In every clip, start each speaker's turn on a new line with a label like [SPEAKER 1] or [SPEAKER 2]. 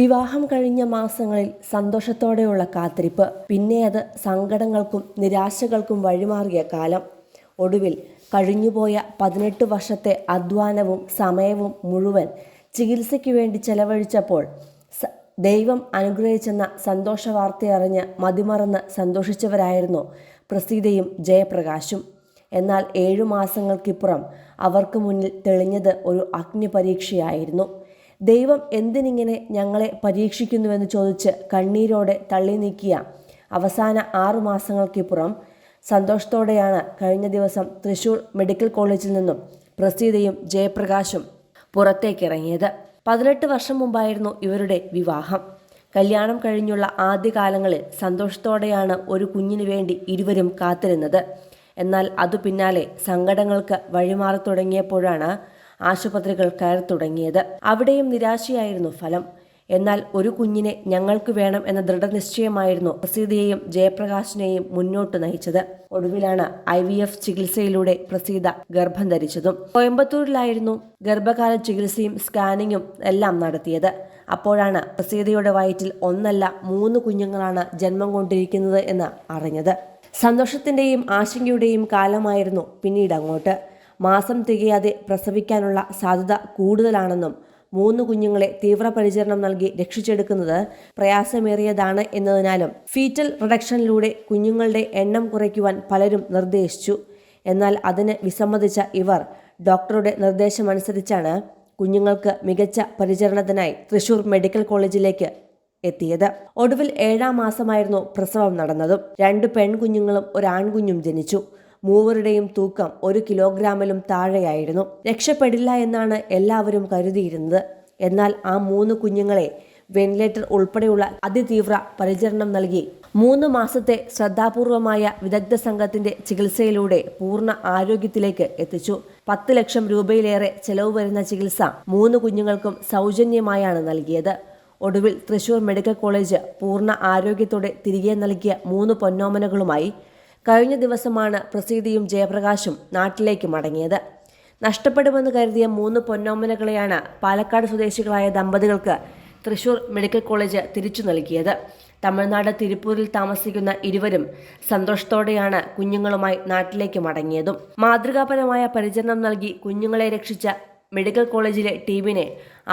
[SPEAKER 1] വിവാഹം കഴിഞ്ഞ മാസങ്ങളിൽ സന്തോഷത്തോടെയുള്ള കാത്തിരിപ്പ് പിന്നെ അത് സങ്കടങ്ങൾക്കും നിരാശകൾക്കും വഴിമാറിയ കാലം. ഒടുവിൽ കഴിഞ്ഞുപോയ പതിനെട്ട് വർഷത്തെ അധ്വാനവും സമയവും മുഴുവൻ ചികിത്സയ്ക്ക് വേണ്ടി ചെലവഴിച്ചപ്പോൾ ദൈവം അനുഗ്രഹിച്ചെന്ന സന്തോഷ വാർത്തയറിഞ്ഞ് മതിമറന്ന് സന്തോഷിച്ചവരായിരുന്നു പ്രസീതയും ജയപ്രകാശും. എന്നാൽ ഏഴു മാസങ്ങൾക്കിപ്പുറം അവർക്ക് മുന്നിൽ തെളിഞ്ഞത് ഒരു അഗ്നിപരീക്ഷയായിരുന്നു. ദൈവം എന്തിനിങ്ങനെ ഞങ്ങളെ പരീക്ഷിക്കുന്നുവെന്ന് ചോദിച്ച് കണ്ണീരോടെ തള്ളി നീക്കിയ അവസാന ആറു മാസങ്ങൾക്കിപ്പുറം സന്തോഷത്തോടെയാണ് കഴിഞ്ഞ ദിവസം തൃശൂർ മെഡിക്കൽ കോളേജിൽ നിന്നും പ്രസീതയും ജയപ്രകാശും പുറത്തേക്കിറങ്ങിയത്. പതിനെട്ട് വർഷം മുമ്പായിരുന്നു ഇവരുടെ വിവാഹം. കല്യാണം കഴിഞ്ഞുള്ള ആദ്യകാലങ്ങളിൽ സന്തോഷത്തോടെയാണ് ഒരു കുഞ്ഞിനു വേണ്ടി ഇരുവരും കാത്തിരുന്നത്. എന്നാൽ അതു പിന്നാലെ സങ്കടങ്ങൾക്ക് വഴിമാറി തുടങ്ങിയപ്പോഴാണ് ആശുപത്രികൾ കയറി തുടങ്ങിയത്. അവിടെയും നിരാശയായിരുന്നു ഫലം. എന്നാൽ ഒരു കുഞ്ഞിനെ ഞങ്ങൾക്ക് വേണം എന്ന ദൃഢനിശ്ചയമായിരുന്നു പ്രസീതയെയും ജയപ്രകാശിനെയും മുന്നോട്ട് നയിച്ചത്. ഒടുവിലാണ് ഐ വി എഫ് ചികിത്സയിലൂടെ പ്രസീത ഗർഭം ധരിച്ചതും കോയമ്പത്തൂരിലായിരുന്നു ഗർഭകാല ചികിത്സയും സ്കാനിങ്ങും എല്ലാം നടത്തിയത്. അപ്പോഴാണ് പ്രസീതയുടെ വയറ്റിൽ ഒന്നല്ല മൂന്ന് കുഞ്ഞുങ്ങളാണ് ജന്മം കൊണ്ടിരിക്കുന്നത് എന്ന് അറിഞ്ഞത്. സന്തോഷത്തിന്റെയും ആശങ്കയുടെയും കാലമായിരുന്നു പിന്നീട് അങ്ങോട്ട്. മാസം തികയാതെ പ്രസവിക്കാനുള്ള സാധ്യത കൂടുതലാണെന്നും മൂന്ന് കുഞ്ഞുങ്ങളെ തീവ്രപരിചരണം നൽകി രക്ഷിച്ചെടുക്കുന്നത് പ്രയാസമേറിയതാണ് എന്നതിനാലും ഫീറ്റൽ റിഡക്ഷനിലൂടെ കുഞ്ഞുങ്ങളുടെ എണ്ണം കുറയ്ക്കുവാൻ പലരും നിർദ്ദേശിച്ചു. എന്നാൽ അതിന് വിസമ്മതിച്ച ഇവർ ഡോക്ടറുടെ നിർദ്ദേശമനുസരിച്ചാണ് കുഞ്ഞുങ്ങൾക്ക് മികച്ച പരിചരണത്തിനായി തൃശൂർ മെഡിക്കൽ കോളേജിലേക്ക് എത്തിയത്. ഒടുവിൽ ഏഴാം മാസമായിരുന്നു പ്രസവം നടന്നതും. രണ്ട് പെൺകുഞ്ഞുങ്ങളും ഒരു ആൺകുഞ്ഞും ജനിച്ചു. മൂവരുടെയും തൂക്കം ഒരു കിലോഗ്രാമിലും താഴെയായിരുന്നു. രക്ഷപ്പെടില്ല എന്നാണ് എല്ലാവരും കരുതിയിരുന്നത്. എന്നാൽ ആ മൂന്ന് കുഞ്ഞുങ്ങളെ വെന്റിലേറ്റർ ഉൾപ്പെടെയുള്ള അതിതീവ്ര പരിചരണം നൽകി. മൂന്ന് മാസത്തെ ശ്രദ്ധാപൂർവമായ വിദഗ്ധ സംഘത്തിന്റെ ചികിത്സയിലൂടെ പൂർണ ആരോഗ്യത്തിലേക്ക് എത്തിച്ചു. പത്ത് ലക്ഷം രൂപയിലേറെ ചെലവ് വരുന്ന ചികിത്സ മൂന്ന് കുഞ്ഞുങ്ങൾക്കും സൗജന്യമായാണ് നൽകിയത്. ഒടുവിൽ തൃശൂർ മെഡിക്കൽ കോളേജ് പൂർണ ആരോഗ്യത്തോടെ തിരികെ നൽകിയ മൂന്ന് പൊന്നോമനകളുമായി കഴിഞ്ഞ ദിവസമാണ് പ്രസീതിയും ജയപ്രകാശും നാട്ടിലേക്ക് മടങ്ങിയത്. നഷ്ടപ്പെടുമെന്ന് കരുതിയ മൂന്ന് പൊന്നോമനകളെയാണ് പാലക്കാട് സ്വദേശികളായ ദമ്പതികൾക്ക് തൃശൂർ മെഡിക്കൽ കോളേജ് തിരിച്ചു നൽകിയത്. തമിഴ്നാട് തിരുപ്പൂരിൽ താമസിക്കുന്ന ഇരുവരും സന്തോഷത്തോടെയാണ് കുഞ്ഞുങ്ങളുമായി നാട്ടിലേക്ക് മടങ്ങിയതും. മാതൃകാപരമായ പരിചരണം നൽകി കുഞ്ഞുങ്ങളെ രക്ഷിച്ച മെഡിക്കൽ കോളേജിലെ ടീമിനെ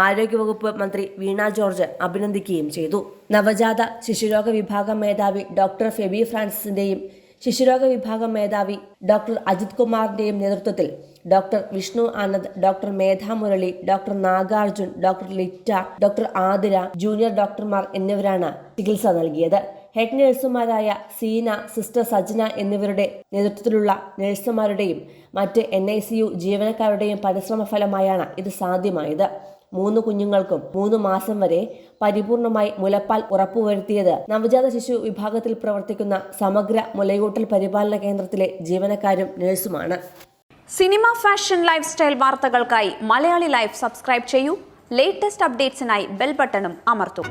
[SPEAKER 1] ആരോഗ്യവകുപ്പ് മന്ത്രി വീണ ജോർജ് അഭിനന്ദിക്കുകയും ചെയ്തു. നവജാത ശിശുരോഗ വിഭാഗം മേധാവി ഡോക്ടർ ഫെബി ഫ്രാൻസിന്റെയും ശിശുരോഗ വിഭാഗം മേധാവി ഡോക്ടർ അജിത് കുമാറിന്റെയും നേതൃത്വത്തിൽ doctor Vishnu Anand doctor Medha Murali doctor Nagarjun doctor Litta doctor Athira junior ഡോക്ടർമാർ എന്നിവരാണ് ചികിത്സ നൽകിയത്. ഹെഡ് നഴ്സുമാരായ സീന സിസ്റ്റർ സജ്ന എന്നിവരുടെ നേതൃത്വത്തിലുള്ള നഴ്സുമാരുടെയും മറ്റ് എൻ ഐ സി യു ജീവനക്കാരുടെയും പരിശ്രമ ഫലമായാണ് ഇത് സാധ്യമായത്. മൂന്ന് കുഞ്ഞുങ്ങൾക്കും മൂന്ന് മാസം വരെ പരിപൂർണമായി മുലപ്പാൽ ഉറപ്പുവരുത്തിയത് നവജാത ശിശു വിഭാഗത്തിൽ പ്രവർത്തിക്കുന്ന സമഗ്ര മുലയൂട്ടൽ പരിപാലന കേന്ദ്രത്തിലെ ജീവനക്കാരും നഴ്സുമാണ്.
[SPEAKER 2] സിനിമ ഫാഷൻ ലൈഫ് സ്റ്റൈൽ വാർത്തകൾക്കായി മലയാളി ലൈഫ് സബ്സ്ക്രൈബ് ചെയ്യൂ. ലേറ്റസ്റ്റ് അപ്ഡേറ്റ്സിനായി ബെൽ ബട്ടണും അമർത്തും.